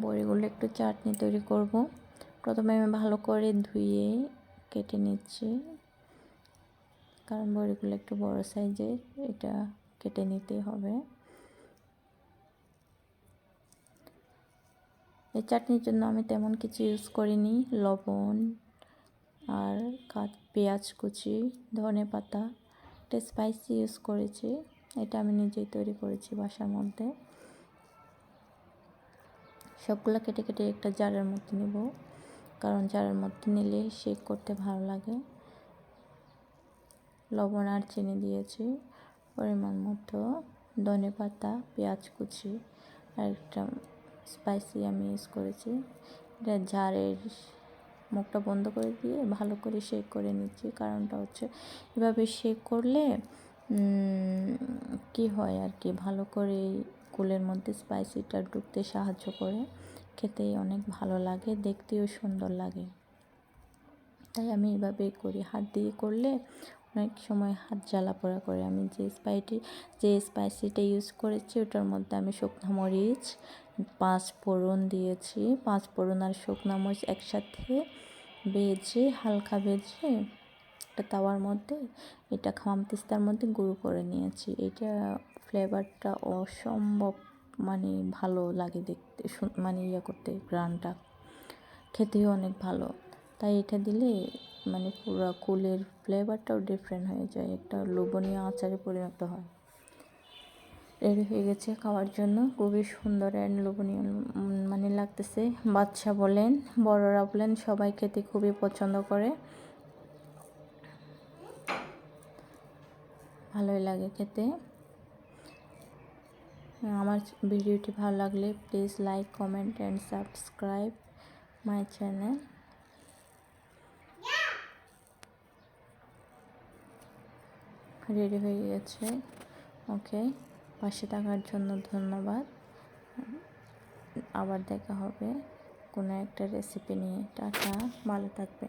বড়িগুলো একটু চাটনি তৈরি করব। প্রথমে আমি ভালো করে ধুয়ে কেটে নিচ্ছি। কারণ বড়িগুলো একটু বড় সাইজের, এটা কেটে নিতে হবে। এই চাটনির জন্য আমি তেমন কিছু ইউজ করিনি। লবণ আর কাঠ পেঁয়াজ কুচি, ধনে পাতা, একটা স্পাইসি ইউজ করেছি। এটা আমি নিজেই তৈরি করেছি বাসার মধ্যে। সবগুলো কেটে কেটে একটা জারের মধ্যে নেব। কারণ জারের মধ্যে নিলে শেক করতে ভালো লাগে। লবণ আর চিনি দিয়েছি। পরিমাণ মতো ধনে পাতা, পেঁয়াজ কুচি আর একটা স্পাইসি আমি ইউজ করেছি। এটা জারের মুখটা বন্ধ করে দিয়ে ভালো করে শেক করে নিচ্ছি। কারণটা হচ্ছে এভাবে শেক করলে কি হয় আর কি? ভালো করে কুলের মধ্যে স্পাইসিটা ঢুকতে সাহায্য করে। খেতে অনেক ভালো লাগে, দেখতেও সুন্দর লাগে। তাই আমি এভাবেই করি। হাত দিয়ে করলে অনেক সময় হাত জ্বালা পোড়া করে। আমি যে স্পাইটি যে স্পাইসিটা ইউজ করেছি, ওটার মধ্যে আমি শুকনো মরিচ, পাঁচ ফোড়ন দিয়েছি। পাঁচ ফোড়ন আর শুকনো মরিচ একসাথে বেজে, হালকা বেজে একটা তাওয়ার মধ্যে, এটা খাম তিস্তার মধ্যে গুঁড়ো করে নিয়েছি। এটা ফ্লেভারটা অসম্ভব মানে ভালো লাগে দেখতে মানে ইয়ে করতে, গ্রানটা। খেতেও অনেক ভালো। তাই এটা দিলে মানে পুরো কুলের ফ্লেভারটাও ডিফারেন্ট হয়ে যায়। একটা লোভনীয় আচারে পরিণত হয়। রেডি হয়ে গেছে খাওয়ার জন্য। খুবই সুন্দর অ্যান্ড লোভনীয় মানে লাগতেছে। বাচ্চা বলেন, বড়রা বলেন, সবাই খেতে খুবই পছন্দ করে। ভালোই লাগে খেতে। আমার ভিডিওটি ভালো লাগলে please like comment and subscribe my channel ready হয়ে গেছে। ওকে পাশে থাকার জন্য ধন্যবাদ। আবার দেখা হবে। কোনো একটা রেসিপি নিয়ে। টাটা, ভালো থাকবে